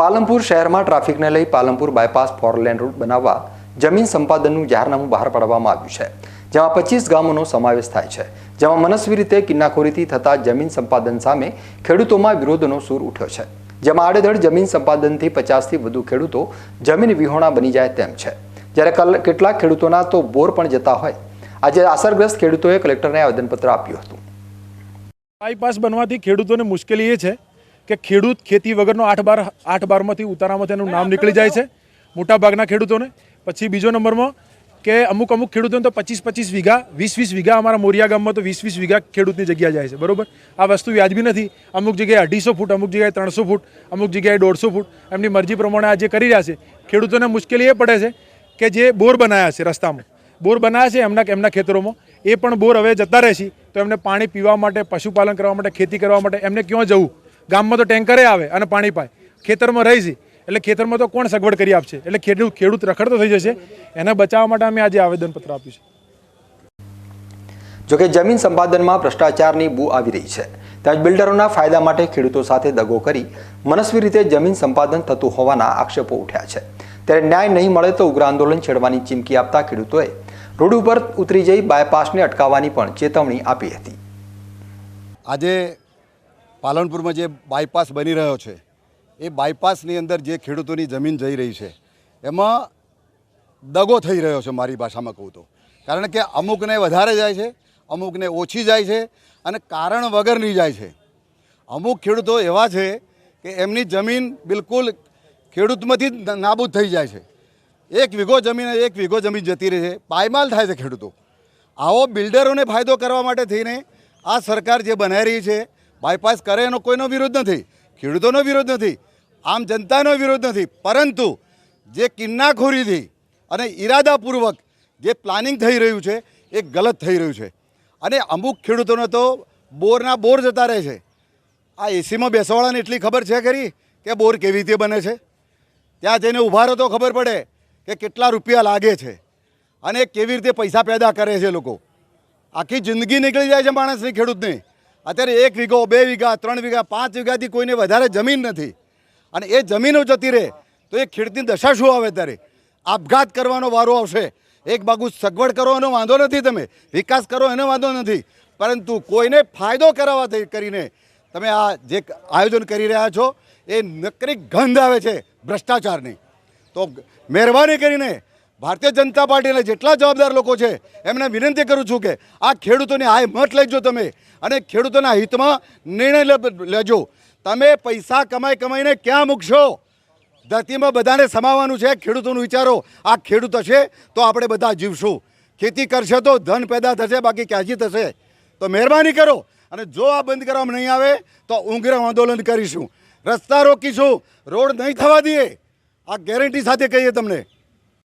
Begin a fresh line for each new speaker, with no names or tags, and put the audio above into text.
પાલનપુર શહેરમાં ટ્રાફિકને લઈ Palanpur bypass four lane route બનાવવા જમીન સંપાદનનું જાહેરનામું બહાર પાડવામાં આવ્યું છે, જેમાં પચીસ ગામોનો સમાવેશ થાય છે. જેમાં મનસ્વી રીતે કિન્નાખોરીથી થતા જમીન સંપાદન સામે ખેડૂતોમાં વિરોધનો સૂર ઉઠ્યો છે. જેમાં આડેધડ જમીન સંપાદનથી પચાસથી વધુ ખેડૂતો જમીન વિહોણા બની જાય તેમ છે. જ્યારે કલ- કેટલાક ખેડૂતોના તો બોર પણ જતા હોય. આજે અસરગ્રસ્ત ખેડૂતોએ કલેક્ટરને આવેદનપત્ર આપ્યું હતું.
બાયપાસ બનવાથી ખેડૂતોને મુશ્કેલી એ છે કે ખેડૂત ખેતી વગરનો આઠ બાર, આઠ બારમાંથી ઉતારામાંથી એનું નામ નીકળી જાય છે મોટાભાગના ખેડૂતોને. પછી બીજો નંબરમાં કે અમુક અમુક ખેડૂતોને તો પચીસ પચીસ વીઘા, વીસ વીસ વીઘા અમારા મોરિયા ગામમાં તો વીસ વીસ વીઘા ખેડૂતની જગ્યા જાય છે. બરોબર? આ વસ્તુ વ્યાજબી નથી. અમુક જગ્યાએ અઢીસો ફૂટ, અમુક જગ્યાએ ત્રણસો ફૂટ, અમુક જગ્યાએ દોઢસો ફૂટ. એમની મરજી પ્રમાણે આ જે કરી રહ્યા છે, ખેડૂતોને મુશ્કેલી એ પડે છે કે જે બોર બનાવ્યા છે રસ્તામાં. બોર બનાવ્યા છે એમના એમના ખેતરોમાં. એ પણ બોર હવે જતા રહેશે. તો એમને પાણી પીવા માટે, પશુપાલન કરવા માટે, ખેતી કરવા માટે એમને ક્યાં જવું? ગામમાં તો ટેન્કરે આવે અને પાણી પાય. ખેતરમાં રહી છે એટલે ખેતરમાં તો કોણ સગવડ કરી આપશે? એટલે ખેડૂત ખેડૂત રખડતો થઈ જશે. એને બચાવવા માટે અમે આજે આવેદનપત્ર આપ્યું છે.
જોકે જમીન સંપાદનમાં ભ્રષ્ટાચારની બૂ આવી રહી છે. તેમજ બિલ્ડરોના ફાયદા માટે ખેડૂતો સાથે દગો કરી મનસ્વી રીતે જમીન સંપાદન થતું હોવાના આક્ષેપો ઉઠ્યા છે. ત્યારે ન્યાય નહીં મળે તો ઉગ્ર આંદોલન છેડવાની ચીમકી આપતા ખેડૂતોએ રોડ ઉપર ઉતરી જઈ બાયપાસને અટકાવવાની પણ ચેતવણી આપી હતી.
આજે પાલનપુરમાં જે બાયપાસ બની રહ્યો છે, એ બાયપાસની અંદર જે ખેડૂતોની જમીન જઈ રહી છે, એમાં દગો થઈ રહ્યો છે મારી ભાષામાં કહું તો. કારણ કે અમુકને વધારે જાય છે, અમુકને ઓછી જાય છે અને કારણ વગરની જાય છે. અમુક ખેડૂતો એવા છે કે એમની જમીન બિલકુલ ખેડૂતમાંથી જ નાબૂદ થઈ જાય છે. એક વીઘો જમીન એક વીઘો જમીન જતી રહે છે, પાયમાલ થાય છે ખેડૂતો. આવો બિલ્ડરોને ફાયદો કરવા માટે થઈને આ સરકાર જે બનાવી રહી છે બાયપાસ કરે એનો કોઈનો વિરોધ નથી, ખેડૂતોનો વિરોધ નથી, આમ જનતાનો વિરોધ નથી. પરંતુ જે કિન્નાખોરીથી અને ઈરાદાપૂર્વક જે પ્લાનિંગ થઈ રહ્યું છે, એ ગલત થઈ રહ્યું છે. અને અમુક ખેડૂતોને તો બોરના બોર જતા રહે છે. આ એસીમાં બેસવાળાને એટલી ખબર છે ખરી કે બોર કેવી રીતે બને છે? ત્યાં જઈને ઊભા રહો તો ખબર પડે કે કેટલા રૂપિયા લાગે છે અને કેવી રીતે પૈસા પેદા કરે છે લોકો. આખી જિંદગી નીકળી જાય છે માણસની ખેડૂતની. અત્યારે એક વીઘો, બે વીઘા, ત્રણ વીઘા, પાંચ વીઘાથી કોઈને વધારે જમીન નથી. અને એ જમીનો જતી રહે તો એ ખેડૂતની દશા શું આવે ત્યારે? આપઘાત કરવાનો વારો આવશે. એક બાજુ સગવડ કરો, એનો વાંધો નથી તમે. વિકાસ કરો, એનો વાંધો નથી. પરંતુ કોઈને ફાયદો કરાવવાથી કરીને તમે આ જે આયોજન કરી રહ્યા છો, એ નકરી ગંધ આવે છે ભ્રષ્ટાચારની. તો મહેરબાની કરીને ભારતીય જનતા પાર્ટીના જેટલા જવાબદાર લોકો છે, એમને વિનંતી કરું છું કે આ ખેડૂતોને હાય મત લેજો તમે અને ખેડૂતોના હિતમાં નિર્ણય લેજો. તમે પૈસા કમાઈ કમાઈને ક્યાં મૂકશો? ધરતીમાં બધાને સમાવવાનું છે, ખેડૂતોનું વિચારો. આ ખેડૂત હશે તો આપણે બધા જીવશું. ખેતી કરશે તો ધન પેદા થશે, બાકી ક્યાંથી થશે? તો મહેરબાની કરો. અને જો આ બંધ કરવામાં નહીં આવે, તો ઉગ્ર આંદોલન કરીશું. રસ્તા રોકીશું. રોડ નહીં થવા દઈએ. આ ગેરંટી સાથે કહીએ તમને.